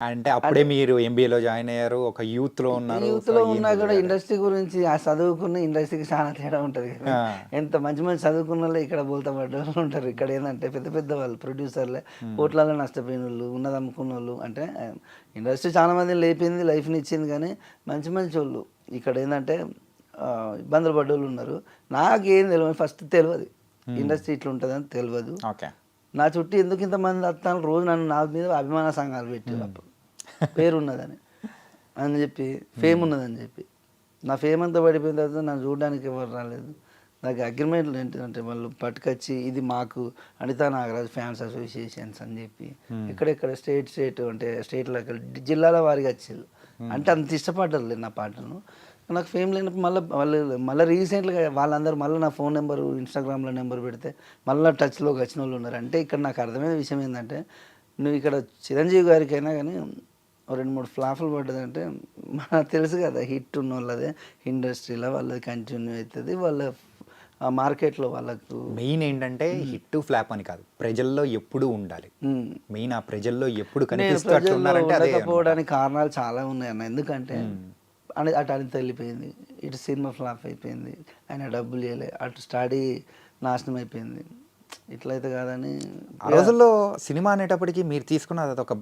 అంటే అప్పుడే మీరు ఎంబీఏలో జాయిన్ అయ్యారు ఒక యూత్లో ఉన్నారు యూత్లో ఉన్నా కూడా ఇండస్ట్రీ గురించి ఆ చదువుకున్న ఇండస్ట్రీకి చాలా తేడా ఉంటుంది. ఎంత మంచి మంచి చదువుకున్న వాళ్ళు ఇక్కడ బోల్తా పడ్డ ఉంటారు. ఇక్కడ ఏంటంటే పెద్ద పెద్ద వాళ్ళు ప్రొడ్యూసర్లే కోట్లలో నష్టపోయిన వాళ్ళు ఉన్నది అమ్ముకున్న వాళ్ళు అంటే ఇండస్ట్రీ చాలా మంది లేపింది లైఫ్ని ఇచ్చింది కానీ మంచి మంచి వాళ్ళు. ఇక్కడ ఏంటంటే ఇబ్బందులు పడ్డ వాళ్ళు ఉన్నారు. నాకేం తెలియదు ఫస్ట్ తెలియదు ఇండస్ట్రీ ఇట్లా ఉంటుందని తెలియదు ఓకే. నా చుట్టూ ఎందుకు ఇంతమంది వస్తాను రోజు నన్ను నా మీద అభిమాన సంఘాలు పెట్టారు అప్పుడు. పేరు ఉన్నదని అని చెప్పి ఫేమ్ ఉన్నదని చెప్పి. నా ఫేమ్ అంతా పడిపోయిన తర్వాత నన్ను చూడడానికి ఎవరు రాలేదు. నాకు అగ్రిమెంట్లు ఏంటంటే వాళ్ళు పట్టుకొచ్చి ఇది మాకు అనితా నాగరాజు ఫ్యాన్స్ అసోసియేషన్స్ అని చెప్పి ఎక్కడెక్కడ స్టేట్ స్టేట్ అంటే స్టేట్లోకి జిల్లాల వారికి వచ్చేది అంటే అంత ఇష్టపడ్డారు నా పాటను. నాకు ఫేమ్ లేనప్పుడు మళ్ళీ వాళ్ళు మళ్ళీ రీసెంట్గా వాళ్ళందరూ మళ్ళీ నా ఫోన్ నెంబర్ ఇన్స్టాగ్రామ్లో నెంబర్ పెడితే మళ్ళీ టచ్లోకి వచ్చిన వాళ్ళు ఉన్నారు. అంటే ఇక్కడ నాకు అర్థమైన విషయం ఏంటంటే నువ్వు ఇక్కడ చిరంజీవి గారికైనా కానీ రెండు మూడు ఫ్లాఫ్లు పడ్డదంటే మనకు తెలుసు కదా హిట్ ఉన్న వాళ్ళదే ఇండస్ట్రీలో వాళ్ళది కంటిన్యూ అవుతుంది వాళ్ళ ఆ మార్కెట్లో వాళ్ళకు మెయిన్ ఏంటంటే హిట్ ఫ్లాప్ అని కాదు ప్రజల్లో ఎప్పుడు ఉండాలి. మెయిన్ ఆ ప్రజల్లో ఎప్పుడు కనిపిస్తూ. ఉండకపోవడానికి కారణాలు చాలా ఉన్నాయి అన్న. ఎందుకంటే అని అటు అనిత వెళ్ళిపోయింది ఇటు సినిమా ఫ్లాప్ అయిపోయింది. ఆయన డబ్బులు చేయలే అటు స్టడీ నాశనం అయిపోయింది. ఇట్లయితే కాదని ఆ రోజుల్లో సినిమా అనేటప్పటికి మీరు తీసుకున్న అది ఒక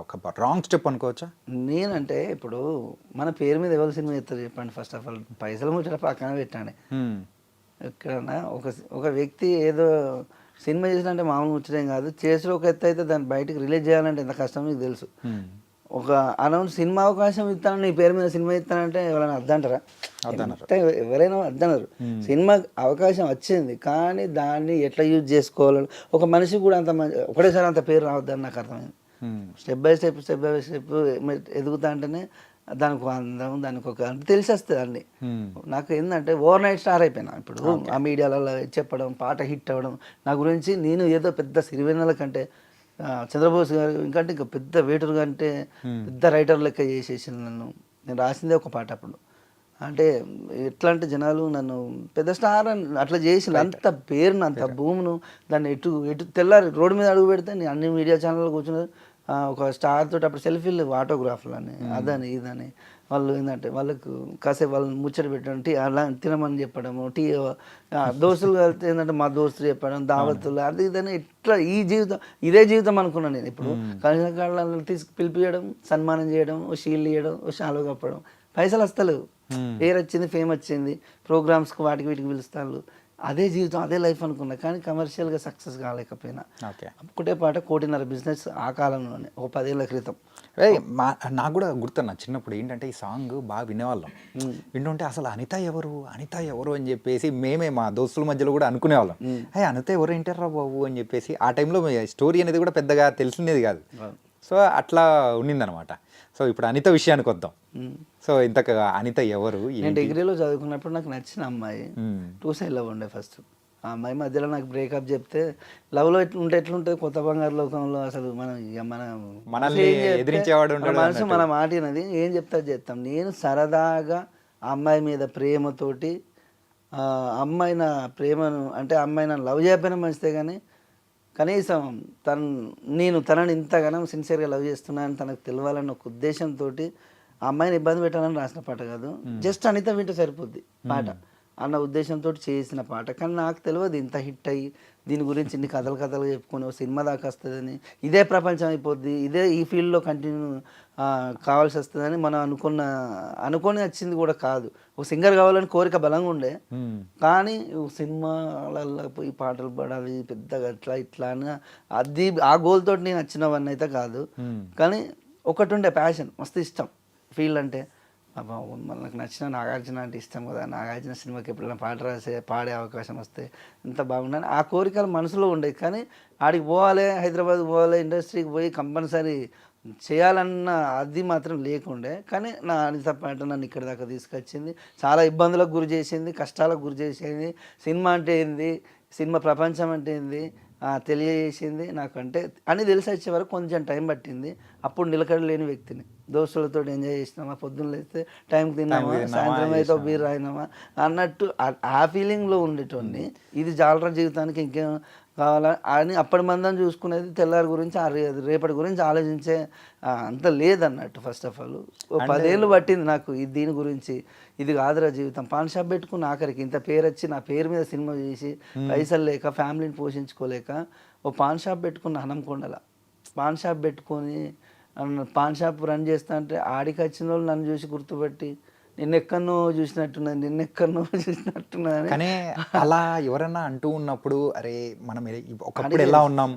ఒక రాంగ్ స్టెప్ అనుకోవచ్చా? నేనంటే ఇప్పుడు మన పేరు మీద ఎవరు సినిమా చేస్తారు చెప్పండి. ఫస్ట్ ఆఫ్ ఆల్ పైసలు ముచ్చట పక్కన పెట్టండి. ఎక్కడన్నా ఒక ఒక వ్యక్తి ఏదో సినిమా చేసినంటే మామూలు ముచ్చటేం కాదు. చేసిన ఒక ఎత్తు అయితే దాన్ని బయటకు రిలీజ్ చేయాలంటే ఎంత కష్టం మీకు తెలుసు. ఒక అనౌన్స్ సినిమా అవకాశం ఇస్తాను నీ పేరు మీద సినిమా ఇస్తానంటే ఎవరైనా అద్దంటారా? ఎవరైనా అద్దనరు సినిమా అవకాశం వచ్చింది కానీ దాన్ని ఎట్లా యూజ్ చేసుకోవాలని ఒక మనిషి కూడా అంత మంచి ఒకటేసారి అంత పేరు రావద్దని నాకు అర్థమైంది. Step by step step by step ఎదుగుతా అంటేనే దానికి ఒక అందం దానికి ఒక తెలిసేస్తుంది అన్ని. హ్మ్. నాకు ఏంటంటే ఓవర్ నైట్ స్టార్ అయిపోయినా ఇప్పుడు ఆ మీడియాలలో చెప్పడం పాట హిట్ అవ్వడం నా గురించి నేను ఏదో పెద్ద సిరివెన్నెల కంటే చంద్రబోస్ గారు ఇంకంటే ఇంకా పెద్ద వేటర్ కంటే పెద్ద రైటర్ లెక్క చేసేసింది నన్ను. నేను రాసిందే ఒక పాట అప్పుడు. అంటే ఎట్లా అంటే జనాలు నన్ను పెద్ద స్టార్ అని అట్లా చేసి అంత పేరును అంత భూమును దాన్ని ఎటు ఎటు తెల్లారి రోడ్డు మీద అడుగు పెడితే నేను అన్ని మీడియా కూర్చుని ఆ, ఒక స్టార్ తోటి అప్పుడు సెల్ఫీలు ఆటోగ్రాఫ్లు అని అదని ఇదని. వాళ్ళు ఏంటంటే వాళ్ళకు కాసేపు వాళ్ళని ముచ్చట పెట్టడం టీ అలా తినమని చెప్పడము టీ దోస్తులు కలిస్తే ఏంటంటే మా దోస్తులు చెప్పడం దావత్తులు అది ఇదని ఇట్లా ఈ జీవితం ఇదే జీవితం అనుకున్నాను నేను ఇప్పుడు. కలిసిన కాళ్ళని తీసుకు పిలిపియడం సన్మానం చేయడం ఓ షీల్డ్ ఇవ్వడం ఓ షాలో కప్పడం. పైసలు వస్తలేవు. పేరు వచ్చింది ఫేమ్ వచ్చింది. ప్రోగ్రామ్స్కి వాటికి వీటికి పిలుస్తాను అదే జీవితం అదే లైఫ్ అనుకున్నా కానీ కమర్షియల్గా సక్సెస్ కాలేకపోయినా. ఓకే. ఒకటే పాట కోటిన్నర బిజినెస్ ఆ కాలంలోనే ఒక పదేళ్ళ క్రితం. మా నాకు కూడా గుర్తున్నా చిన్నప్పుడు ఏంటంటే ఈ సాంగ్ బాగా వినేవాళ్ళం. వింటుంటే అసలు అనిత ఎవరు? అనిత ఎవరు అని చెప్పేసి మేమే మా దోస్తుల మధ్యలో కూడా అనుకునేవాళ్ళం. అయ్యి అనిత ఎవరు? ఏంటారా బాబు? అని చెప్పేసి ఆ టైంలో స్టోరీ అనేది కూడా పెద్దగా తెలిసినది కాదు. సో అట్లా ఉండిందనమాట సో ఇప్పుడు అనిత విషయానికి వద్దాం. సో ఇంతక అనిత ఎవరు? నేను? డిగ్రీలో చదువుకున్నప్పుడు నాకు నచ్చిన అమ్మాయి మ్మ్. టూ సైడ్ లవ్ ఉండే ఫస్ట్. ఆ అమ్మాయి మధ్యలో నాకు బ్రేకప్ చెప్తే లవ్లో ఎట్లా ఉంటే ఎట్లుంటుంది? కొత్త బంగారు లోకంలో అసలు మనం ఇక మన మనల్ని ఎదిరించేవాడు మనసు మన మాట వినది. ఏం చెప్తా చేస్తాం. నేను సరదాగా అమ్మాయి మీద ప్రేమతోటి అమ్మాయి నా ప్రేమను అంటే అమ్మాయి నన్ను లవ్ చేయకపోయినా మంచిదే కానీ కనీసం తను నేను తనని ఇంతగానో సిన్సియర్గా లవ్ చేస్తున్నానని తనకు తెలియాలన్న ఒక ఉద్దేశంతో ఆ అమ్మాయిని ఇబ్బంది పెట్టాలని రాసిన పాట కాదు. జస్ట్ అనిత వింటే సరిపోద్ది పాట అన్న ఉద్దేశంతో చేసిన పాట. కానీ నాకు తెలియదు ఇంత హిట్ అయ్యి దీని గురించి ఇన్ని కథలు కథలు చెప్పుకొని ఒక సినిమా దాకా వస్తుందని ఇదే ప్రపంచం అయిపోద్ది ఇదే ఈ ఫీల్డ్లో కంటిన్యూ కావాల్సి వస్తుందని మనం అనుకున్న అనుకొని వచ్చింది కూడా కాదు ఒక సింగర్ కావాలని కోరిక బలంగా ఉండే. కానీ సినిమాలలో పోయి పాటలు పాడాలి పెద్దగా అట్లా ఇట్లా అని అది ఆ గోల్ తోటి నేను వచ్చినవన్నీ అయితే కాదు. కానీ ఒకటి ఉండే ప్యాషన్ మస్తు ఇష్టం ఫీల్డ్ అంటే అబ్బా మనకు నచ్చిన నాగార్జున అంటే ఇష్టం కదా. నాగార్జున సినిమాకి ఎప్పుడైనా పాట రాసే పాడే అవకాశం వస్తే ఎంత బాగుండని ఆ కోరికలు మనసులో ఉండేవి. కానీ ఆడికి పోవాలి హైదరాబాద్ పోవాలి ఇండస్ట్రీకి పోయి కంపల్సరీ చేయాలన్న అది మాత్రం లేకుండే. కానీ నా అనిత పాట నన్ను ఇక్కడ దాకా తీసుకొచ్చింది. చాలా ఇబ్బందులకు గురి చేసింది కష్టాలకు గురి చేసింది. సినిమా అంటే ఏంది? సినిమా ప్రపంచం అంటే ఏంది? తెలియజేసింది నాకు అంటే అని తెలిసి వచ్చే వరకు కొంచెం టైం పట్టింది. అప్పుడు నిలకడలేని వ్యక్తిని. దోస్తులతో ఎంజాయ్ చేసినామా? పొద్దున్న లేస్తే టైంకి తిన్నామా? సాయంత్రం అయితే బీర్ రాయినామా అన్నట్టు ఆ- ఆ ఫీలింగ్లో ఉండేటోడిని. ఇది జాలరా జీవితానికి ఇంకేం కావాలా అని అప్పటి మందం చూసుకునేది తెల్లారి గురించి ఆ రే- రేపటి గురించి ఆలోచించే అంత లేదన్నట్టు ఫస్ట్ ఆఫ్ ఆల్ ఓ పదేళ్ళు పట్టింది నాకు ఇది దీని గురించి. ఇది కాదురా జీవితం. పాన్ షాప్ పెట్టుకున్న ఆఖరికి ఇంత పేరు వచ్చి నా పేరు మీద సినిమా చేసి పైసలు లేక ఫ్యామిలీని పోషించుకోలేక ఓ పాన్ షాప్ పెట్టుకున్న హనంకొండల పాన్ షాప్ పెట్టుకొని పాన్ షాప్ రన్ చేస్తా అంటే ఆడికి వచ్చిన వాళ్ళు నన్ను చూసి గుర్తుపెట్టి నిన్నెక్కడనో చూసినట్టున్నది నిన్నెక్కడనో చూసినట్టున్నది కానీ అలా ఎవరన్నా అంటూ ఉన్నప్పుడు అరే మనం ఒకప్పుడు ఎలా ఉన్నాం?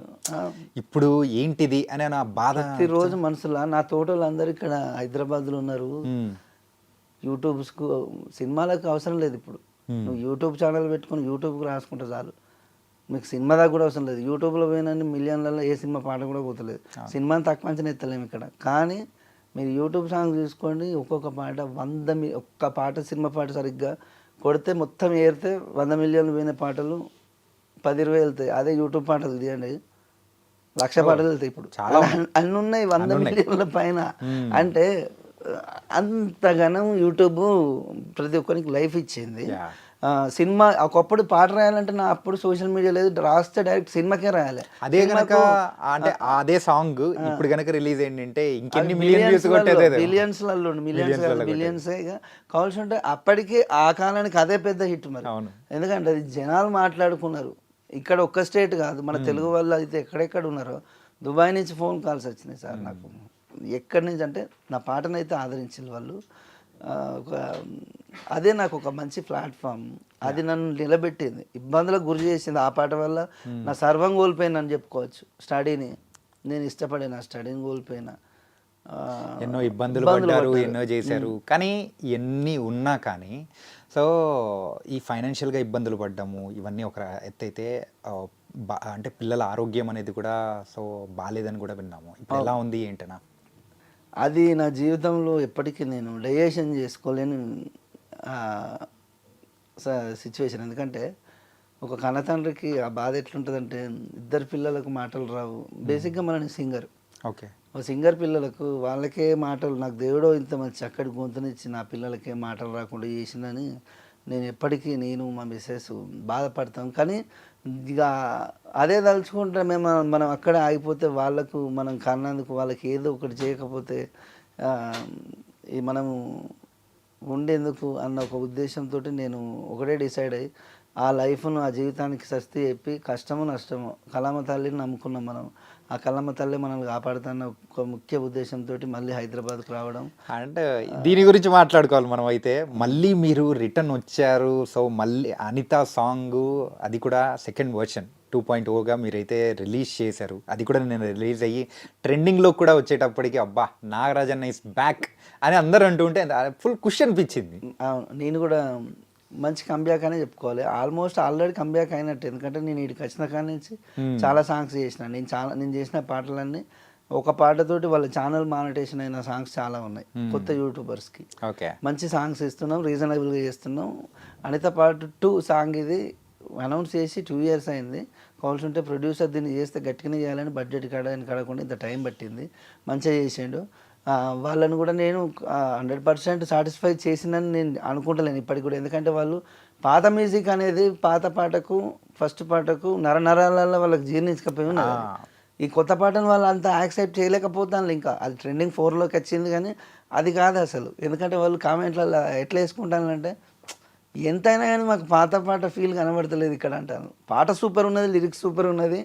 ఇప్పుడు ఏంటిది? అనే నా బాధ ప్రతిరోజు మనసులో నా తోటలందరూ ఇక్కడ హైదరాబాద్లో ఉన్నారు. యూట్యూబ్స్కు సినిమాలకు అవసరం లేదు ఇప్పుడు. నువ్వు యూట్యూబ్ ఛానల్ పెట్టుకుని యూట్యూబ్కి రాసుకుంటే చాలు. మీకు సినిమా దాకా కూడా అవసరం లేదు. యూట్యూబ్లో పోయినన్ని మిలియన్లలో ఏ సినిమా పాట కూడా పోతలేదు. సినిమాని తక్కువ అంచనా ఎత్తలేము ఇక్కడ. కానీ మీరు యూట్యూబ్ సాంగ్ చూసుకోండి ఒక్కొక్క పాట వంద మీ ఒక్క పాట సినిమా పాట సరిగ్గా కొడితే మొత్తం ఏరితే వంద మిలియన్లు పోయిన పాటలు పది ఇరవై వెళ్తాయి. అదే యూట్యూబ్ పాటలు తీయండి. లక్ష పాటలు వెళ్తాయి ఇప్పుడు. చాలా అన్ని ఉన్నాయి వంద మిలియన్ల పైన. అంటే అంతగానం యూట్యూబ్ ప్రతి ఒక్కరికి లైఫ్ ఇచ్చింది. సినిమా ఒకప్పుడు పాట రాయాలంటే నా అప్పుడు సోషల్ మీడియా లేదు రాస్తే డైరెక్ట్ సినిమాకే రాయాలి. అదే గనక అంటే అదే సాంగ్ ఇప్పుడు గనక రిలీజ్ ఏంటంటే ఇంకెన్ని మిలియన్ వ్యూస్ కొట్టేదే బిలియన్స్లలో మిలియన్స్ బిలియన్స్ కావాల్సి ఉంటే అప్పటికే ఆ కాలానికి అదే పెద్ద హిట్ మరి. ఎందుకంటే అది జనాలు మాట్లాడుకున్నారు. ఇక్కడ ఒక్క స్టేట్ కాదు మన తెలుగు వాళ్ళు అయితే ఎక్కడెక్కడ ఉన్నారో దుబాయ్ నుంచి ఫోన్ కాల్స్ వచ్చినాయి సార్ నాకు. ఎక్కడి నుంచి అంటే నా పాటను అయితే ఆదరించారు వాళ్ళు. ఒక అదే నాకు ఒక మంచి ప్లాట్ఫామ్. అది నన్ను నిలబెట్టింది. ఇబ్బందులకు గురి చేసింది. ఆ పాట వల్ల నా సర్వం కోల్పోయినని చెప్పుకోవచ్చు. స్టడీని నేను ఇష్టపడే నా స్టడీని కోల్పోయినా. ఎన్నో ఇబ్బందులు పడ్డారు ఎన్నో చేశారు. కానీ ఎన్ని ఉన్నా కానీ సో ఈ ఫైనాన్షియల్గా ఇబ్బందులు పడ్డాము ఇవన్నీ ఒక ఎత్తైతే అంటే పిల్లల ఆరోగ్యం అనేది కూడా సో బాగాలేదని కూడా విన్నాము. ఇప్పుడు ఎలా ఉంది ఏంటనా? అది నా జీవితంలో ఎప్పటికీ నేను డైజెషన్ చేసుకోలేని సిచ్యువేషన్ ఎందుకంటే ఒక కన్నతండ్రికి ఆ బాధ ఎట్లుంటుందంటే ఇద్దరు పిల్లలకు మాటలు రావు. బేసిక్గా మన సింగర్ ఓకే. ఒక సింగర్ పిల్లలకు వాళ్ళకే మాటలు నాకు దేవుడో ఇంత మంచి చక్కటి గొంతునిచ్చి నా పిల్లలకే మాటలు రాకుండా చేసిందని నేను ఎప్పటికీ నేను మా మిస్సెస్ బాధపడతాం. కానీ ఇక అదే తలుచుకుంటే మేము మనం అక్కడ ఆగిపోతే వాళ్ళకు మనం కన్నందుకు వాళ్ళకి ఏదో ఒకటి చేయకపోతే ఈ మనము ఉండేందుకు అన్న ఒక ఉద్దేశంతో నేను ఒకటే డిసైడ్ అయ్యి ఆ లైఫ్ను ఆ జీవితానికి సస్తి చెప్పి కష్టము నష్టము కలామ తల్లిని నమ్ముకున్నాం మనం. ఆ కలమ్మ తల్లి మనల్ని కాపాడుతున్న ఒక ముఖ్య ఉద్దేశంతో మళ్ళీ హైదరాబాద్కు రావడం. అంటే దీని గురించి మాట్లాడుకోవాలి మనం అయితే. మళ్ళీ మీరు రిటర్న్ వచ్చారు. సో మళ్ళీ అనిత సాంగ్ అది కూడా సెకండ్ వర్షన్ టూ పాయింట్ ఓగా మీరైతే రిలీజ్ చేశారు. అది కూడా నేను రిలీజ్ అయ్యి ట్రెండింగ్లో కూడా వచ్చేటప్పటికి అబ్బా నాగరాజన్న ఇస్ బ్యాక్ అని అందరూ అంటుంటే ఫుల్ ఖుషి అనిపించింది. అవును నేను కూడా మంచి కంబ్యాక్ అనే చెప్పుకోవాలి. ఆల్మోస్ట్ ఆల్రెడీ కంబ్యాక్ అయినట్టు. ఎందుకంటే నేను ఇక్కడికి వచ్చిన కాడి నుంచి చాలా సాంగ్స్ చేసిన. నేను చాలా నేను చేసిన పాటలన్నీ ఒక పాటతోటి వాళ్ళ ఛానల్ మానిటేషన్ అయిన సాంగ్స్ చాలా ఉన్నాయి. కొత్త యూట్యూబర్స్కి ఓకే మంచి సాంగ్స్ ఇస్తున్నాం రీజనబుల్గా చేస్తున్నాం. అనిత పార్ట్ టూ సాంగ్ ఇది అనౌన్స్ చేసి టూ ఇయర్స్ అయింది. కావాల్సి ఉంటే ప్రొడ్యూసర్ దీన్ని చేస్తే గట్టిగానే చేయాలని బడ్జెట్ కాడని కడకుండా ఇంత టైం పట్టింది. మంచిగా చేసిండు. వాళ్ళని కూడా నేను హండ్రెడ్ పర్సెంట్ సాటిస్ఫై చేసిందని నేను అనుకుంటలేను ఇప్పటికి కూడా. ఎందుకంటే వాళ్ళు పాత మ్యూజిక్ అనేది పాత పాటకు ఫస్ట్ పాటకు నర నరాలలో వాళ్ళకి జీర్ణించకపోయి ఉన్నారు ఈ కొత్త పాటను వాళ్ళు అంతా యాక్సెప్ట్ చేయలేకపోతాను ఇంకా అది ట్రెండింగ్ ఫోర్లోకి వచ్చింది కానీ అది కాదు అసలు. ఎందుకంటే వాళ్ళు కామెంట్లలో ఎట్లా వేసుకుంటానంటే ఎంతైనా కానీ మాకు పాత పాట ఫీల్ కనబడతలేదు ఇక్కడ అంటాను పాట సూపర్ ఉన్నది లిరిక్స్ సూపర్ ఉన్నది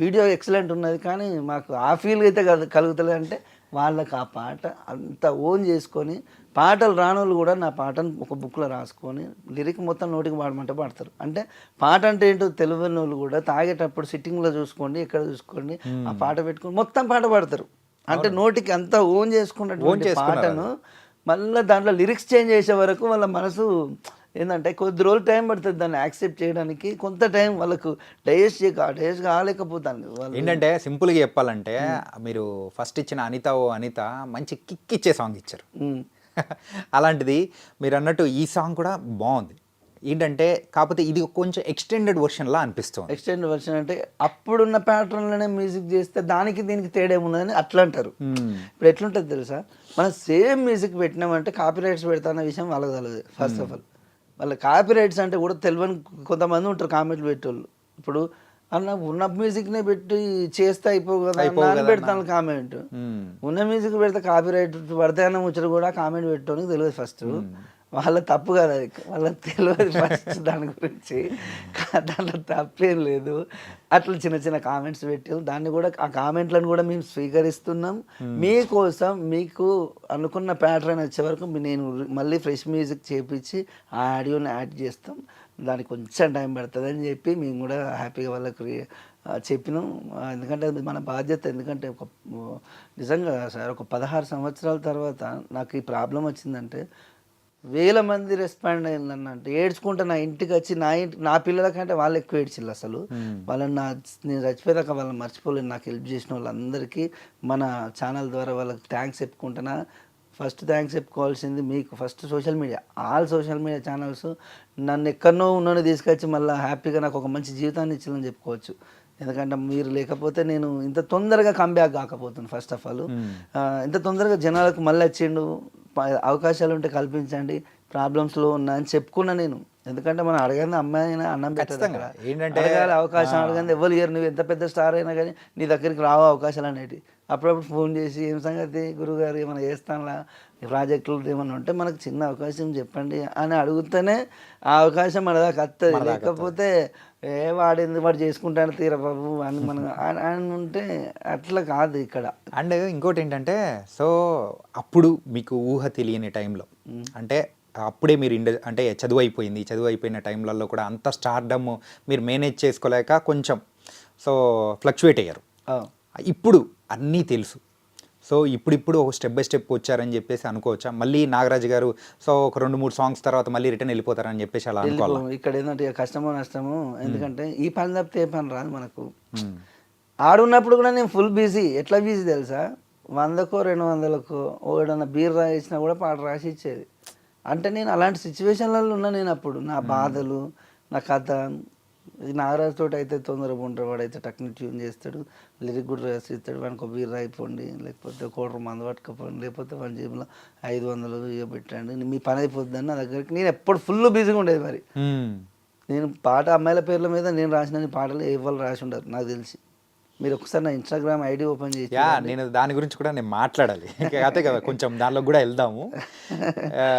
వీడియో ఎక్సలెంట్ ఉన్నది కానీ మాకు ఆ ఫీల్ అయితే కల- కలుగుతలేదు అంటే వాళ్ళకి ఆ పాట అంత ఓన్ చేసుకొని పాటలు రానోళ్ళు కూడా నా పాటను ఒక బుక్లో రాసుకొని లిరిక్ మొత్తం నోటికి పాడమంటే పాడతారు. అంటే పాట అంటే ఏంటో తెలియని వాళ్ళు కూడా తాగేటప్పుడు సిట్టింగ్లో చూసుకోండి ఎక్కడ చూసుకోండి ఆ పాట పెట్టుకొని మొత్తం పాట పాడతారు. అంటే నోటికి అంతా ఓన్ చేసుకున్నటువంటి పాటను మళ్ళీ దాంట్లో లిరిక్స్ చేంజ్ చేసే వరకు వాళ్ళ మనసు ఏంటంటే కొద్ది రోజులు టైం పడుతుంది దాన్ని యాక్సెప్ట్ చేయడానికి. కొంత టైం వాళ్ళకు డైజెస్ట్ చేయక డైజెస్ట్ కాలేకపోతాను వాళ్ళు. ఏంటంటే సింపుల్గా చెప్పాలంటే మీరు ఫస్ట్ ఇచ్చిన అనిత ఓ అనిత మంచి కిక్ ఇచ్చే సాంగ్ ఇచ్చారు. అలాంటిది మీరు అన్నట్టు ఈ సాంగ్ కూడా బాగుంది. ఏంటంటే కాకపోతే ఇది కొంచెం ఎక్స్టెండెడ్ వర్షన్లా అనిపిస్తుంది. ఎక్స్టెండ్ వర్షన్ అంటే అప్పుడున్న ప్యాటర్న్లోనే మ్యూజిక్ చేస్తే దానికి దీనికి తేడా ఏమున్నదని అట్లా అంటారు. ఇప్పుడు ఎట్లుంటుంది తెలుసా? మనం సేమ్ మ్యూజిక్ పెట్టినామంటే కాపీ రైట్స్ పెడతాన్న విషయం వాళ్ళకి తెలియదు ఫస్ట్ ఆఫ్ ఆల్ వాళ్ళ కాపీ రైట్స్ అంటే కూడా తెలియని కొంతమంది ఉంటారు కామెంట్లు పెట్టేవాళ్ళు. ఇప్పుడు అన్న ఉన్న మ్యూజిక్నే పెట్టి చేస్తే అయిపోవు కదా అని పెడతాను కామెంట్. ఉన్న మ్యూజిక్ పెడితే కాపీ రైట్ పడితే అన్న ముచ్చట కూడా కామెంట్ పెట్టడానికి తెలియదు ఫస్ట్ వాళ్ళ తప్పు కదా అది. వాళ్ళకి తెలియదు ఫస్ట్ దాని గురించి. దాంట్లో తప్పేం లేదు. అట్లా చిన్న చిన్న కామెంట్స్ పెట్టి దాన్ని కూడా ఆ కామెంట్లను కూడా మేము స్వీకరిస్తున్నాం. మీకోసం మీకు అనుకున్న ప్యాటర్న్ వచ్చే వరకు నేను మళ్ళీ ఫ్రెష్ మ్యూజిక్ చేపించి ఆ ఆడియోని యాడ్ చేస్తాం. దానికి కొంచెం టైం పడుతుంది అని చెప్పి మేము కూడా హ్యాపీగా వాళ్ళకి చెప్పినాం. ఎందుకంటే అది మన బాధ్యత. ఎందుకంటే ఒక నిజంగా సార్ ఒక పదహారు సంవత్సరాల తర్వాత నాకు ఈ ప్రాబ్లం వచ్చిందంటే వేల మంది రెస్పాండ్ అయిందన్నంటే ఏడ్చుకుంటే నా ఇంటికి వచ్చి నా ఇంటి నా పిల్లల కంటే వాళ్ళు ఎక్కువ ఏడ్చిల్లు అసలు. వాళ్ళని నా నేను చచ్చిపోయాక వాళ్ళని మర్చిపోలేను. నాకు హెల్ప్ చేసిన వాళ్ళందరికీ మన ఛానల్ ద్వారా వాళ్ళకి థ్యాంక్స్ చెప్పుకుంటున్నా. ఫస్ట్ థ్యాంక్స్ చెప్పుకోవాల్సింది మీకు. First social media all social media channels నన్ను ఎక్కడనో ఉన్నోని తీసుకొచ్చి మళ్ళీ హ్యాపీగా నాకు ఒక మంచి జీవితాన్ని ఇచ్చిందని చెప్పుకోవచ్చు. ఎందుకంటే మీరు లేకపోతే నేను ఇంత తొందరగా కంబ్యాక్ కాకపోతుంది ఫస్ట్ ఆఫ్ ఆల్ ఇంత తొందరగా జనాలకు మళ్ళీ వచ్చిండు. అవకాశాలు ఉంటే కల్పించండి. ప్రాబ్లమ్స్లో ఉన్నా అని చెప్పుకున్నా నేను. ఎందుకంటే మనం అడగంది అమ్మాయి అయినా అన్నం ఖచ్చితంగా. ఏంటంటే, అడగాలి అవకాశం అడగంది ఎవరు ఇయర్ నువ్వు ఎంత పెద్ద స్టార్ అయినా కానీ నీ దగ్గరికి రావు అవకాశాలు అనేవి అప్పుడప్పుడు ఫోన్ చేసి ఏం సంగతి గురుగారు ఏమైనా చేస్తానులా? ప్రాజెక్టులు ఏమైనా ఉంటే మనకు చిన్న అవకాశం చెప్పండి అని అడిగితేనే ఆ అవకాశం మన దాకా వస్తుంది లేకపోతే ఏ వాడు ఎందుకు వాడు చేసుకుంటాను తీర బాబు అని మనం అని ఉంటే అట్లా కాదు ఇక్కడ. అండ్ ఇంకోటి ఏంటంటే సో అప్పుడు మీకు ఊహ తెలియని టైంలో అంటే అప్పుడే మీరు ఇండ అంటే చదువు అయిపోయింది చదువు అయిపోయిన టైంలలో కూడా అంత స్టార్డమ్ మీరు మేనేజ్ చేసుకోలేక కొంచెం సో ఫ్లక్చువేట్ అయ్యారు. ఇప్పుడు అన్నీ తెలుసు. సో ఇప్పుడిప్పుడు ఒక స్టెప్ బై స్టెప్ వచ్చారని చెప్పేసి అనుకోవచ్చా? మళ్ళీ నాగరాజు గారు సో ఒక రెండు మూడు సాంగ్స్ తర్వాత మళ్ళీ రిటర్న్ వెళ్ళిపోతారని చెప్పేసి అలా అనుకోవాలి? ఇక్కడ ఏంటంటే కష్టమో నష్టమో ఎందుకంటే ఈ పని తప్పితే ఏ పని రాదు మనకు. ఆడున్నప్పుడు కూడా నేను ఫుల్ బిజీ. ఎట్లా బిజీ తెలుసా? వందకో రెండు వందలకో ఏడన్నా బీర్ రాయించినా కూడా పాట రాసి ఇచ్చేది. అంటే నేను అలాంటి సిచ్యువేషన్లలో ఉన్నా నేను అప్పుడు. నా బాధలు నా కథ నాగరాజు తోటి అయితే తొందరగా ఉంటాడు వాడైతే టక్ని ట్యూన్ చేస్తాడు లిరిక్ కూడా రాసి ఇస్తాడు వానికి ఒక బీర్ రాయిపోండి లేకపోతే కోటర్ మందు పట్టుకపోండి లేకపోతే వాడి జేబులో ఐదు వందలు ఇక పెట్టండి మీ పని అయిపోద్దని నా దగ్గరికి నేను ఎప్పుడు ఫుల్ బిజీగా ఉండేది మరి. నేను పాట అమ్మాయిల పేర్ల మీద నేను రాసిన పాటలు వాళ్ళు రాసి ఉండరు నాకు తెలిసి. మీరు ఒకసారి నా ఇన్స్టాగ్రామ్ ఐడి ఓపెన్ చేసి నేను దాని గురించి కూడా నేను మాట్లాడాలి. కాకపోతే కదా కొంచెం దానిలో కూడా వెళ్దాము.